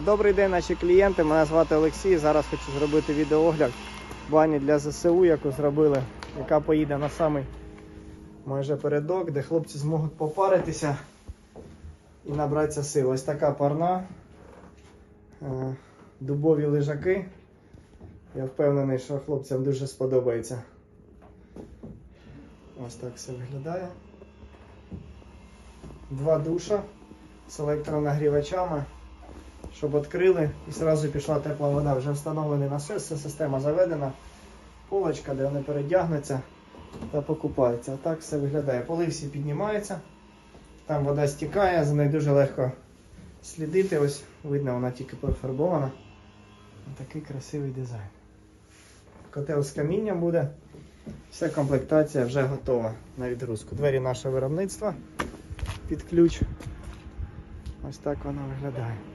Добрий день, наші клієнти. Мене звати Олексій. Зараз хочу зробити відеоогляд бані для ЗСУ, яку зробили, яка поїде на самий майже передок, де хлопці зможуть попаритися і набратися сил. Ось така парна, е, дубові лежаки. Я впевнений, що хлопцям дуже сподобається. Ось так все виглядає. Два душа з електронагрівачами щоб відкрили і одразу пішла тепла вода. Вже встановлений насос, вся система заведена. Полочка, де вони передягнуться та покупаються. А так все виглядає. Поли всі піднімаються, там вода стікає, за нею дуже легко слідити. Ось видно, вона тільки профарбована. Такий красивий дизайн. Котел з камінням буде. Вся комплектація вже готова на відгрузку. Двері нашого виробництва під ключ. Ось так вона виглядає.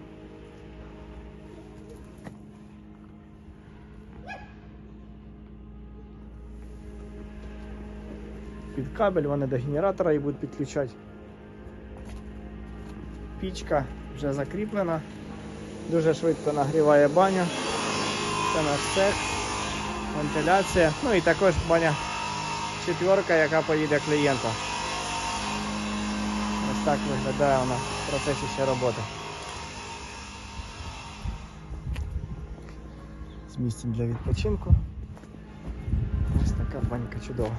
Під кабель, вони до генератора і будуть підключати. Пічка вже закріплена, дуже швидко нагріває баню. Це наш цех, вентиляція. Ну і також баня четверка, яка поїде клієнтам. Ось так виглядає вона в процесі ще роботи. З місцем для відпочинку. Ось така банька чудова.